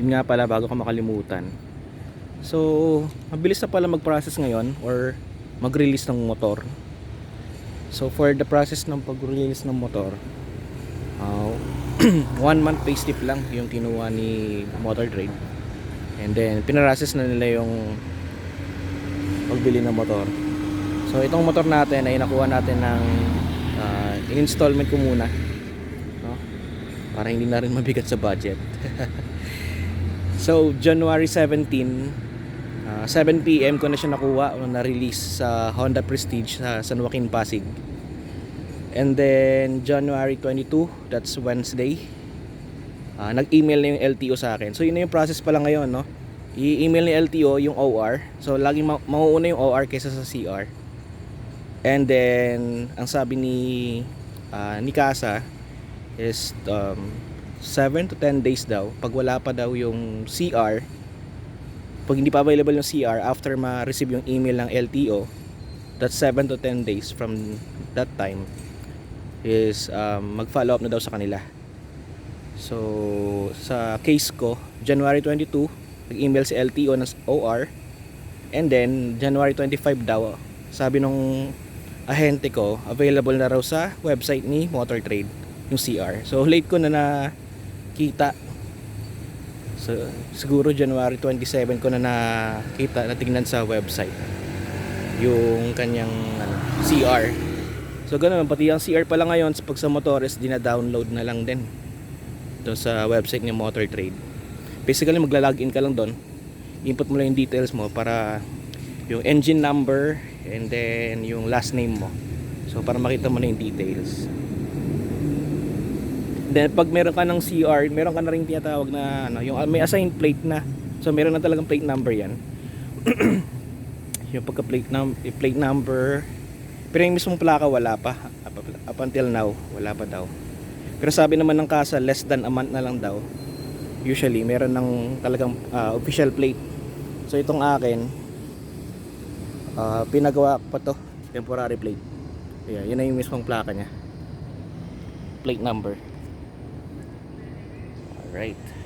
Yun nga pala bago ka makalimutan. So, mabilis na pala mag-process ngayon or mag-release ng motor. So, for the process ng pag-release ng motor, uh, one month payslip lang yung kinuha ni Motor Trade. And then, pinarases na nila yung pagbili ng motor. So, itong motor natin ay nakuha natin ng uh, in-installment ko muna. No? Para hindi na rin mabigat sa budget. so, January 17, uh, 7 p.m. ko na siya nakuha na-release sa Honda Prestige sa San Joaquin, Pasig. And then, January 22, that's Wednesday, uh, nag-email na yung LTO sa akin. So, yun na yung process pala ngayon, no? I-email ni LTO yung OR. So, laging ma- mauuna yung OR kaysa sa CR. And then, ang sabi ni ah, ni Casa is um, 7 to 10 days daw. Pag wala pa daw yung CR, pag hindi pa available yung CR after ma-receive yung email ng LTO, that's 7 to 10 days from that time is um, mag-follow up na daw sa kanila. So, sa case ko, January 22, nag-email si LTO ng OR. And then, January 25 daw, sabi nung ahente ko, available na raw sa website ni Motor Trade, yung CR. So, late ko na nakita. So, siguro January 27 ko na nakita, natingnan sa website yung kanyang ano, CR. So, ganun, pati ang CR pala ngayon, pag sa motores, dina-download na lang din doon sa website ng Motor Trade. Basically, magla-login ka lang doon. Input mo lang yung details mo para yung engine number and then yung last name mo. So, para makita mo na yung details. Then, pag meron ka ng CR, meron ka na rin tinatawag na, ano, yung may assigned plate na. So, meron na talagang plate number yan. yung pagka plate, num- plate number, pero yung mismong plaka wala pa. Up, until now, wala pa daw. Pero sabi naman ng kasa, less than a month na lang daw. Usually, meron ng talagang ah, official plate. So itong akin, ah, pinagawa pa to, temporary plate. Ayan, yun na yung mismong plaka niya. Plate number. Alright.